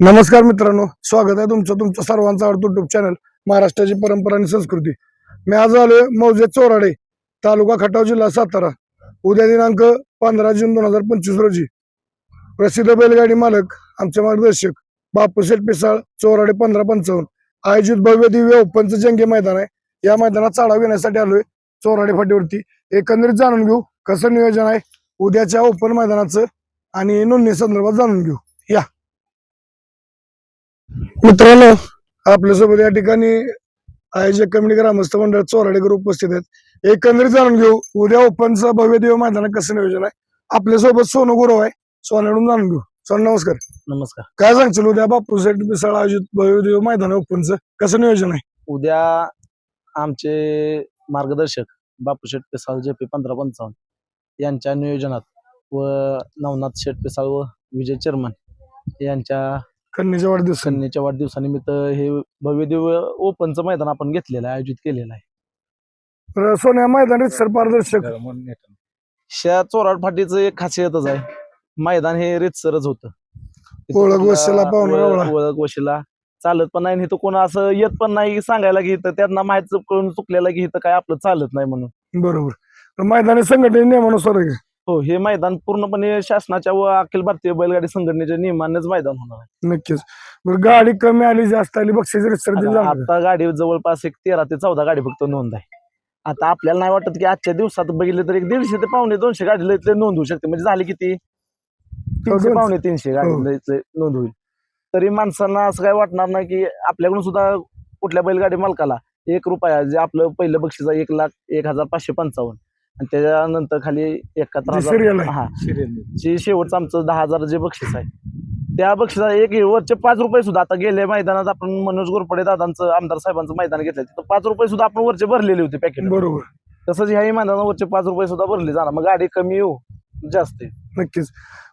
नमस्कार मित्रांनो स्वागत आहे तुमचं तुमचं सर्वांचा आवडतो युट्यूब चॅनल महाराष्ट्राची परंपरा आणि संस्कृती. मी आज आलोय मौजे चोराडे तालुका खटाव जिल्हा सातारा. उद्या दिनांक पंधरा जून दोन हजार पंचवीस रोजी. प्रसिद्ध बैलगाडी मालक आमचे मार्गदर्शक बापू शेठ पिसाळ चोराडे पंधरा पंचावन्न. आयोजित भव्य दिव्य ओपनचं जंगी मैदान आहे. या मैदानात चाळा घेण्यासाठी आलोय चोराडे फाटीवरती. एकंदरीत जाणून घेऊ कसं नियोजन आहे. उद्याच्या ओपन मैदानाचं आणि नोंदणी संदर्भात जाणून घेऊ. मित्रांनो आपल्यासोबत या ठिकाणी आयोजक कमिटी ग्रामस्थ मंडळ चोराडेकर उपस्थित आहेत. एकंदरीत जाणून घेऊ उद्या ओपनचं भव्य दिव्य मैदान कसं नियोजन आहे? आपल्यासोबत सोनू गुरव आहे. सोन्याकडून जाणून घेऊ. सोन नमस्कार. नमस्कार. काय सांगशील उद्या बापू सेट मिसळ आयोजित भव्य दिव्य मैदान ओपनचं? कसं नियोजन आहे? उद्या आमचे मार्गदर्शक बापू शेठ पेसाळ जे पी पंधरा पंचावन्न यांच्या नियोजनात व नवनाथ शेठ पेसाळ व विजय चर्मन यांच्या कन्याच्या वाढदिवस कन्येच्या वाढदिवसानिमित्त हे भव्य दिव्य ओपनचं मैदान आपण घेतलेलं आहे आयोजित केलेलं आहे. तर सोन्या मैदान सर पारदर्शक. शा चोराड फाटीचं एक खासियतच आहे. मैदान हे रेतसरच होतं. ओळख कुठला वशिला, पाहुणा ओळख- रावळा. ओळख वशिला. चालत पण नाही आणि इथं कोण असं येत पण नाही सांगायला की इथं त्यांना माहीत कळून चुकलेलं की इथं काय आपलं चालत नाही म्हणून. बरोबर. तर मैदानी संघटने नियमानुसार आहे का? हो हे मैदान पूर्णपणे शासनाच्या व अखिल भारतीय बैलगाडी संघटनेच्या नियमानेच मैदान होणार आहे. नक्कीच. बरं गाडी कमी आली जास्त आली बक्षीस रितसर दिली जाणार? आता गाडी जवळपास एक तेरा ते चौदा गाडी फक्त नोंद आहे. आता आपल्याला नाही वाटत की आजच्या दिवसात बघितलं तर एक दीडशे ते पावणे दोनशे गाडीला इथले नोंद होऊ शकते. म्हणजे झाली किती? तीनशे दोनशे. पावणे तीनशे गाडीला इथले नोंद होईल. तरी माणसांना असं काय वाटणार नाही की आपल्याकडून सुद्धा कुठल्या बैलगाडी मालकाला एक रुपया जे आपलं पहिलं बक्षीस आहे एक लाख एक हजार पाचशे पंचावन्न. आणि त्याच्यानंतर खाली एकाहत्तर जे serial हजार आहे. हा. जे शेवटचं आमचं दहा हजार जे बक्षीस आहे. त्या बक्षिसा एक वरचे पाच रुपये सुद्धा आता गेल्या मैदानात आपण मनोज गोरपडे दादांचं आमदार साहेबांचं मैदान घेतलं तिथं पाच रुपये सुद्धा आपण वरचे भरलेले होते पॅकेट बरोबर. तसंच ह्याही मैदानात वरचे पाच रुपये सुद्धा भरले. जाणार मग गाडी कमी येऊ. जास्त येऊ. नक्कीच.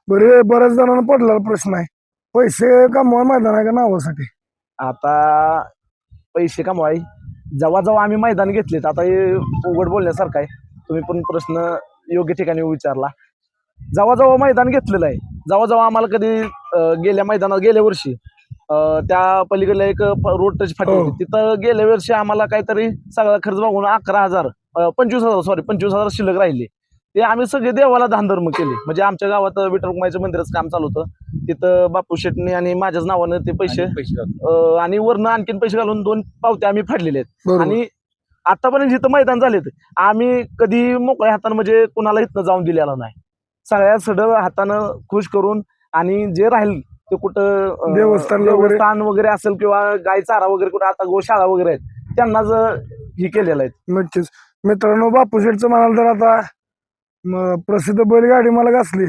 बरे बऱ्याच जणांना पडलेला प्रश्न आहे. पैसे कमवा मैदान आहे का नावासाठी? आता पैसे कमवाय. जेव्हा जेव्हा आम्ही मैदान घेतलेत आता हे उघड बोलण्यासारखं आहे. तुम्ही पण प्रश्न योग्य ठिकाणी विचारला. जेव्हा जेव्हा मैदान घेतलेलं आहे जेव्हा जेव्हा आम्हाला कधी गेल्या मैदानात गेल्या वर्षी अं, त्या पलीकडल्या एक रोड टच फाटी हो. होती. तिथं गेल्या वर्षी आम्हाला काहीतरी सगळा खर्च बघून अकरा हजार पंचवीस हजार सॉरी पंचवीस हजार शिल्लक राहिले. ते आम्ही सगळे देवाला दानधर्म केले. म्हणजे आमच्या गावात विठ्ठल रुक्माईचं मंदिराचं काम चालू होतं. तिथं बापू शेटणी आणि माझ्याच नावानं ते पैसे आणि वरनं आणखीन पैसे घालून दोन पावत्या आम्ही फाडलेले आहेत. आणि आतापर्यंत जिथं मैदान झालेत आम्ही कधी मोकळ्या हातानं म्हणजे कुणाला इथनं जाऊन दिलेला नाही. सगळ्या सडळ हातानं खुश करून आणि जे राहील ते कुठं देवस्थान वगैरे. देवस्थान वगैरे असेल किंवा गाय चारा वगैरे कुठं आता गोशाळा वगैरे आहेत त्यांनाच हे केलेलं आहे नक्कीच. मित्रांनो बापू शेठचं म्हणाल तर आता प्रसिद्ध बैलगाडी मला असली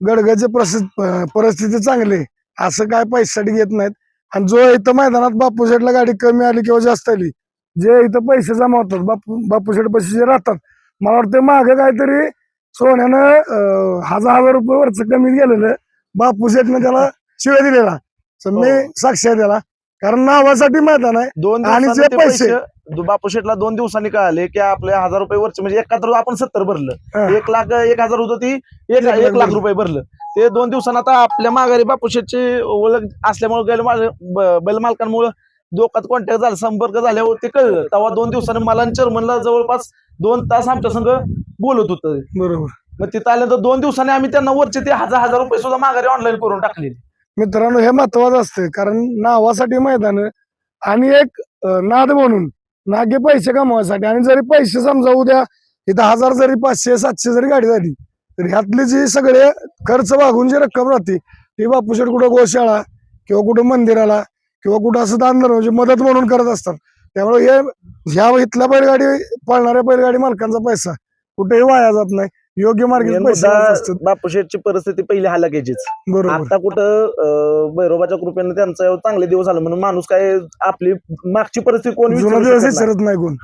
गडगडचे प्रसिद्ध परिस्थिती चांगली. असं काय पैशासाठी घेत नाहीत. आणि जो इथं मैदानात बापू शेठला गाडी कमी आली किंवा जास्त आली जे इथं पैसे जमा होतात बापू बापू शेठ पैसे जे राहतात मला वाटतं मागं काहीतरी सोन्यानं हजार हजार रुपये वरच कमी गेलेलं बापू शेठनं त्याला शिव्या दिलेला तर मी हो. साक्षी त्याला कारण नावासाठी मैदान आहे दोन आणि जे पैसे- बापू शेटला दोन दिवसांनी कळाले की आपले हजार रुपये वरचे म्हणजे एकाहत्तर आपण सत्तर भरलं. एक लाख एक हजार होतं ती एक एक लाख. रुपये भरलं ते दोन दिवसांना आता आपल्या माघारी बापू शेटची ओळख असल्यामुळे बैल मालकांमुळे डोक्यात कॉन्टॅक्ट झाला संपर्क झाल्यावर ते कळलं. तेव्हा दोन दिवसांनी मला चर्मनला जवळपास दोन तास आमच्या संघ बोलत होतं. बरोबर. मग तिथं आल्यानंतर दोन दिवसांनी आम्ही त्यांना वरचे ते हजार हजार रुपये सुद्धा माघारी ऑनलाईन करून टाकले मित्रांनो हे महत्वाचं असतं कारण नावासाठी मैदान आणि एक नाद म्हणून नागे पैसे कमवायसाठी. आणि जरी पैसे समजा उद्या इथं हजार जरी पाचशे सातशे जरी गाडी झाली तर ह्यातले जे सगळे खर्च वागून जी रक्कम राहते ती बापूशेठ कुठं गोशाळा किंवा कुठं मंदिराला किंवा कुठं असं दान म्हणजे मदत म्हणून करत असतात. त्यामुळे हे ह्या इथल्या बैलगाडी पळणाऱ्या बैलगाडी मालकांचा पैसा कुठेही वाया जात नाही. योग्य मार्गे मेन पैसे मुद्दा जात असतात. बापू शेटची परिस्थिती पहिली बरोबर. आता कुठं अं, भैरोबाच्या कृपेने त्यांचा चांगले दिवस झाले म्हणून माणूस काय आपली मागची परिस्थिती कोण नाही. कोण.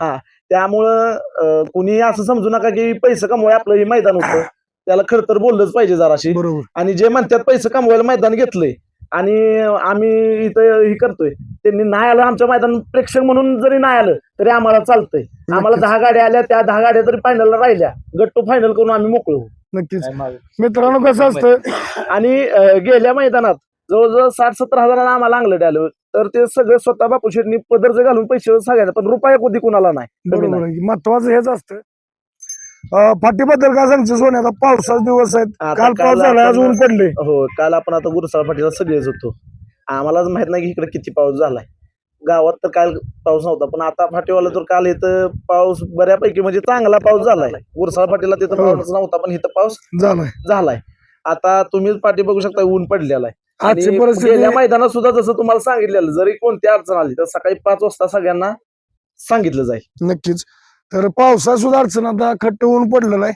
त्यामुळं कुणी असं समजू नका की पैसे कमवाय आपलं हे मैदान होतं. त्याला खरं तर बोललंच पाहिजे जराशी. आणि जे म्हणतात पैसे कमवायला मैदान घेतलंय आणि आम्ही इथं हे करतोय. त्यांनी नाही आलं आमच्या मैदान प्रेक्षक म्हणून जरी नाही आलं तरी आम्हाला चालतंय. आम्हाला. दहा गाड्या आल्या त्या दहा गाड्या तरी फायनलला राहिल्या. गट्टू फायनल करून आम्ही मोकळो नक्कीच. मित्रांनो कसं असतं? आणि गेल्या मैदानात जवळजवळ साठ सत्तर हजाराला आम्हाला अंगलट आलं. तर ते सगळं स्वतः बापू शेटनी पदरचे घालून पैसे सगळ्यांना पण रुपया कधी कुणाला नाही. महत्वाचं हेच असतं. फाटीबद्दल काय सांगतो आता पावसाचे दिवस आहेत. काल पाऊस झाला आज ऊन पडले. हो काल आपण आता गुरुसाळ पाटीला सगळेच होतो आम्हालाच माहीत नाही की इकडे किती पाऊस झालाय. गावात तर काल पाऊस नव्हता पण आता फाटीवाला तर काल इथं पाऊस बऱ्यापैकी म्हणजे चांगला पाऊस झालाय. गुरुसाळ पाटीला तिथं हो. पाऊस नव्हता पण इथं पाऊस झालाय. झालाय. आता तुम्हीच पाठी बघू शकता ऊन पडलेला आहे. गेल्या मैदानात सुद्धा जसं तुम्हाला सांगितलेलं जरी कोणती अडचण आली तर सकाळी पाच वाजता सगळ्यांना सांगितलं जाईल. नक्कीच. तर पावसात सुद्धा अडचण आता खट्ट ऊन पडलेलं आहे.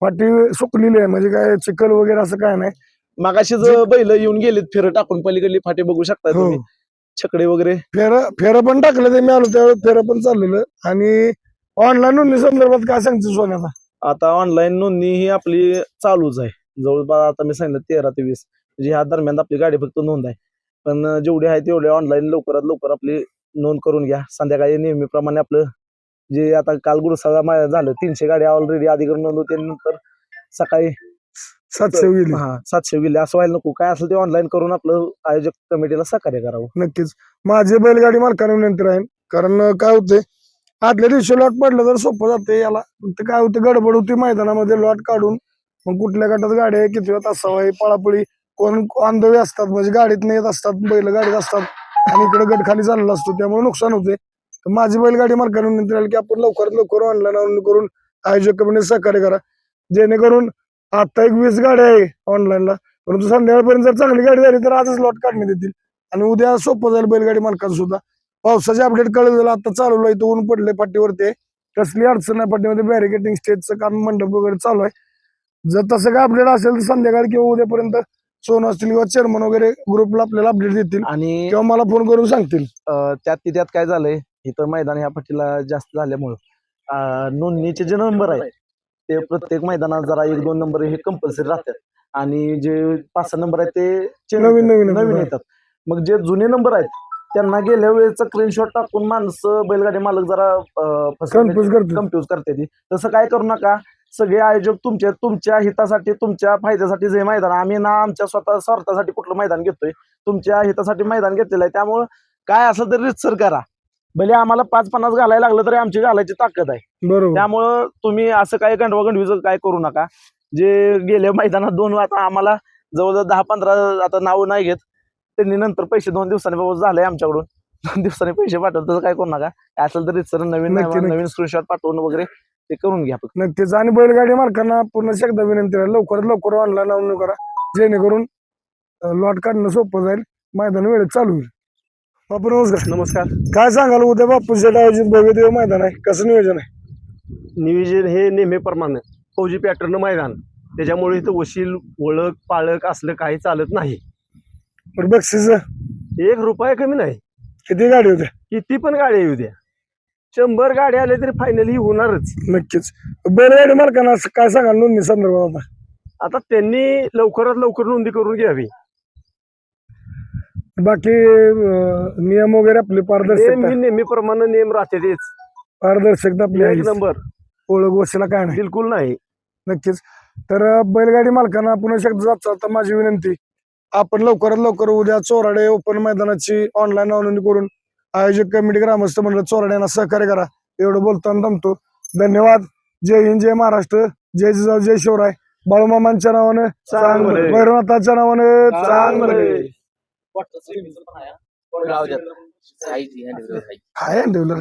फाटी सुकलेली आहे. म्हणजे काय चिखल वगैरे असं काय नाही. मागाशी जर बैल येऊन गेलीत फिरं टाकून पलीकडली फाटी बघू शकता हो. तुम्ही. छकडे वगैरे. फेर फेर पण टाकलं ते मी आलो त्यावेळेस फेर पण चाललेलं. आणि ऑनलाईन नोंदणी संदर्भात काय सांगतो सोन्याचा आता? ऑनलाईन नोंदणी ही आपली चालूच आहे. जवळपास आता मी सांगितलं तेरा ते वीस. म्हणजे ह्या दरम्यान आपली गाडी फक्त नोंद आहे. पण जेवढी आहे तेवढे ऑनलाईन लवकरात लवकर आपली नोंद करून घ्या. संध्याकाळी नेहमीप्रमाणे आपलं जे आता काल गुरुसाला मा- झालं तीनशे गाड्या ऑलरेडी अधिकृत नोंद होते नंतर सकाळी सातशे गेली हा सातशे गेले असं व्हायला नको. काय असेल ते ऑनलाईन करून आपलं आयोजक कमिटीला सहकार्य करावं. नक्कीच. माझे बैलगाडी मालकाने विनंती राहील कारण काय होते आदल्या दिवशी लॉट पडलं तर सोपं जाते याला. फक्त काय होतं गडबड होती मैदानामध्ये लॉट काढून. मग कुठल्या गटात गाडी आहे किती वेळ आहे पळापळी. कोण अंधवे असतात म्हणजे गाडीत येत असतात बैल गाडीत असतात. आणि इकडे गट खाली असतो त्यामुळे नुकसान होते तर माझी बैलगाडी मालकाने विनंती राहील की आपण लवकरात लवकर ऑनलाईन नोंदणी करून आयोजक कमिटी सहकार्य करा. जेणेकरून आता एक वीस गाड्या आहे ऑनलाईनला परंतु संध्याकाळपर्यंत जर चांगली गाडी झाली तर आजच लॉट काढण्यात येतील. आणि उद्या सोपं जाईल बैलगाडी मालकांना सुद्धा. पावसाचे अपडेट कळलं आता चालू इथं ऊन पडले फाटीवरती कसली अडचण नाही फाटीमध्ये बॅरिकेटिंग स्टेजचं काम मंडप वगैरे चालू आहे. जर तसं काय अपडेट असेल तर संध्याकाळी किंवा उद्यापर्यंत सोन असतील किंवा चेअरमन वगैरे ग्रुपला आपल्याला अपडेट देतील. आणि किंवा मला फोन करून सांगतील. त्यात त्यात काय झालंय? इथं मैदान ह्या पट्टीला जास्त झाल्यामुळं नोंदणीचे जे नंबर आहेत ते प्रत्येक मैदानात जरा एक दोन नंबर हे कंपल्सरी राहतात. आणि जे पाच सहा नंबर आहेत ते नवीन- नवीन नवीन. येतात. मग जे जुने नंबर आहेत त्यांना गेल्या वेळेचा स्क्रीनशॉट टाकून माणसं बैलगाडी मालक जरा कन्फ्युज करते ती तसं काय करू नका. सगळे आयोजक तुमच्या तुमच्या हितासाठी तुमच्या फायद्यासाठी जे मैदान आम्ही ना आमच्या स्वतः स्वार्थासाठी कुठलं मैदान घेतोय तुमच्या हितासाठी मैदान घेतलेलं आहे. त्यामुळं काय असं तरी रितसर करा. भले आम्हाला पाच पन्नास घालायला लागलं तरी आमची घालायची ताकद आहे. बरोबर. त्यामुळं तुम्ही असं काय गंडवा गंडवीचं काय करू नका. जे गेल्या मैदानात दोन आता आम्हाला जवळजवळ दहा पंधरा आता नाव नाही घेत त्यांनी नंतर पैसे दोन दिवसांनी बाबा झालंय आमच्याकडून. दोन दिवसांनी पैसे पाठवलं तसं काय करू नका. काय असेल तर सर नवीन नक्की, नक्की. नवीन स्क्रीनशॉट पाठवून वगैरे ते करून घ्या फक्त. नक्कीच. आणि बैलगाडी मालकांना पुन्हा एकदा विनंती आहे लवकरात लवकर ऑनलाईन नोंदणी करा. जेणेकरून लॉट काढणं सोपं जाईल. मैदान वेळेत चालू होईल. बापू नमस्कार. नमस्कार. काय सांगाल उद्या बापू शेट आयोजित भव्य देव मैदान आहे कसं नियोजन आहे? नियोजन हे नेहमीप्रमाणे फौजी पॅटर्न मैदान. त्याच्यामुळे इथं वशील ओळख पाळक असलं काही चालत नाही. पण बक्षीस? एक रुपया कमी नाही. किती गाडी होत्या? किती पण गाड्या येऊ द्या. शंभर गाड्या आल्या तरी फायनली होणारच. नक्कीच. बैलगाडी मालकांना काय सांगाल नोंदणी संदर्भात आता? आता त्यांनी लवकरात लवकर नोंदी करून घ्यावी. बाकी अं, नियम वगैरे आपले नेम पारदर्शकता ही नेहमीप्रमाणे नेम राहते तेच. पारदर्शकता आपली एक आहे. नंबर. ओळख वशीला काय नाही. बिलकुल नाही. नक्कीच. तर अं, बैलगाडी मालकांना पुन्हा शकता जात आता माझी विनंती आपण लवकरात लवकर उद्या चोराडे ओपन मैदानाची ऑनलाईन नोंदणी करून आयोजक कमिटी ग्रामस्थ मंडळ चोराडे यांना सहकार्य करा. एवढं बोलताना थांबतो. धन्यवाद. जय हिंद जय महाराष्ट्र. जय जिजाऊ जय शिवराय. बाळूमामांच्या नावानं चांगलं. भैरवनाथाच्या नावानं चांगलं. भले. गाव द्यात. साईज ह्या निवडून आहे. काय ठेवलं